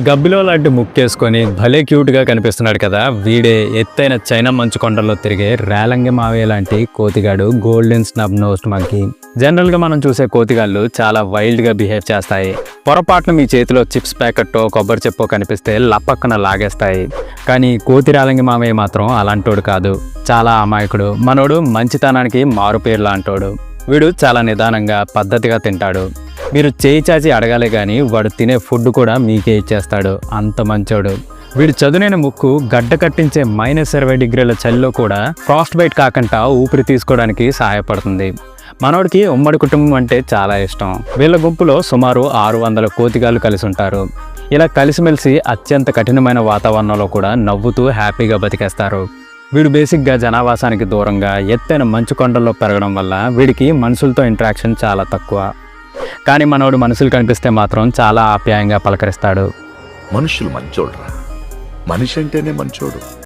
గబ్బిలో లాంటి ముక్కేసుకొని భలే క్యూట్గా కనిపిస్తున్నాడు కదా. వీడే ఎత్తైన చైనా మంచు కొండల్లో తిరిగే రేలంగి మావయ్య లాంటి కోతిగాడు గోల్డెన్ స్నబ్ నోస్ట్ మంకీ. జనరల్గా మనం చూసే కోతిగాళ్ళు చాలా వైల్డ్గా బిహేవ్ చేస్తాయి. పొరపాటున మీ చేతిలో చిప్స్ ప్యాకెట్టో కొబ్బరి చెప్పో కనిపిస్తే లపక్కన లాగేస్తాయి. కానీ కోతి రాలంగి మావయ్య మాత్రం అలాంటోడు కాదు. చాలా అమాయకుడు. మనోడు మంచితనానికి మారుపేరు లాంటోడు. వీడు చాలా నిదానంగా పద్ధతిగా తింటాడు. మీరు చేయి చాచి అడగాలి కానీ వాడు తినే ఫుడ్ కూడా మీకే ఇచ్చేస్తాడు. అంత మంచోడు. వీడు చదునైన ముక్కు గడ్డ కట్టించే మైనస్ ఇరవై డిగ్రీల చలిలో కూడా ఫ్రాస్ట్ బైట్ కాకుండా ఊపిరి తీసుకోవడానికి సహాయపడుతుంది. మనోడికి ఉమ్మడి కుటుంబం అంటే చాలా ఇష్టం. వీళ్ళ గుంపులో సుమారు ఆరు వందల కోతిగాళ్ళు కలిసి ఉంటారు. ఇలా కలిసిమెలిసి అత్యంత కఠినమైన వాతావరణంలో కూడా నవ్వుతూ హ్యాపీగా బతికేస్తారు. వీడు బేసిక్గా జనావాసానికి దూరంగా ఎత్తైన మంచు కొండల్లో పెరగడం వల్ల వీడికి మనుషులతో ఇంటరాక్షన్ చాలా తక్కువ. కానీ మనోడు మనుషులు కనిపిస్తే మాత్రం చాలా ఆప్యాయంగా పలకరిస్తాడు. మనుషులు మంచోళ్ళరా. మనిషి అంటేనే మంచోడు.